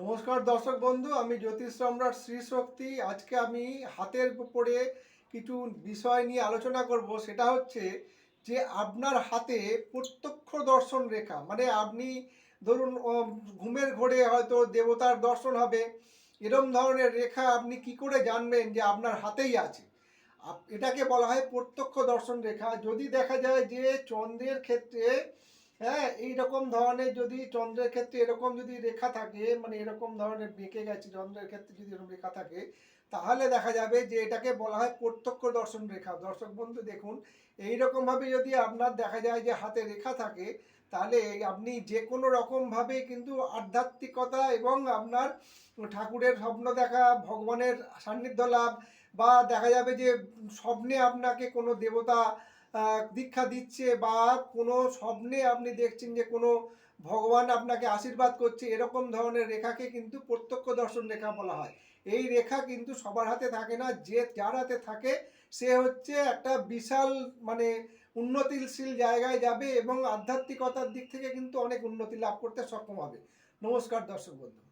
নমস্কার দর্শক বন্ধু, আমি জ্যোতিষ সম্রাট শ্রী শক্তি। আজকে আমি হাতের উপরে কিছু বিষয় নিয়ে আলোচনা করব, সেটা হচ্ছে যে আপনার হাতে প্রত্যক্ষ দর্শন রেখা মানে আপনি ধরুন ঘুমের ঘোরে হয়তো দেবতার দর্শন হবে, এরম ধরনের রেখা আপনি কি করে জানবেন যে আপনার হাতেই আছে? এটাকে বলা হয় প্রত্যক্ষ দর্শন রেখা। যদি দেখা যায় যে চন্দ্রের ক্ষেত্রে হ্যাঁ এই রকম ধরনের যদি চন্দ্রের ক্ষেত্রে এরকম যদি রেখা থাকে মানে এরকম ধরনের বেঁকে গেছে চন্দ্রের ক্ষেত্রে যদি এরকম রেখা থাকে, তাহলে দেখা যাবে যে এটাকে বলা হয় প্রত্যক্ষ দর্শন রেখা। দর্শক বন্ধু, দেখুন এইরকম ভাবে যদি আপনার দেখা যায় যে হাতে রেখা থাকে, তাহলে আপনি যে কোনো রকমভাবে কিন্তু আধ্যাত্মিকতা এবং আপনার ঠাকুরের স্বপ্ন দেখা, ভগবানের সান্নিধ্য লাভ, বা দেখা যাবে যে স্বপ্নে আপনাকে কোনো দেবতা দীক্ষা দিচ্ছে বা কোনো স্বপ্নে আপনি দেখছেন যে কোনো ভগবান আপনাকে আশীর্বাদ করছে, এরকম ধরনের রেখাকে কিন্তু প্রত্যক্ষ দর্শন রেখা বলা হয়। এই রেখা কিন্তু সবার হাতে থাকে না, যে যার হাতে থাকে সে হচ্ছে একটা বিশাল মানে উন্নতিশীল জায়গায় যাবে এবং আধ্যাত্মিকতার দিক থেকে কিন্তু অনেক উন্নতি লাভ করতে সক্ষম হবে। নমস্কার দর্শক বন্ধু।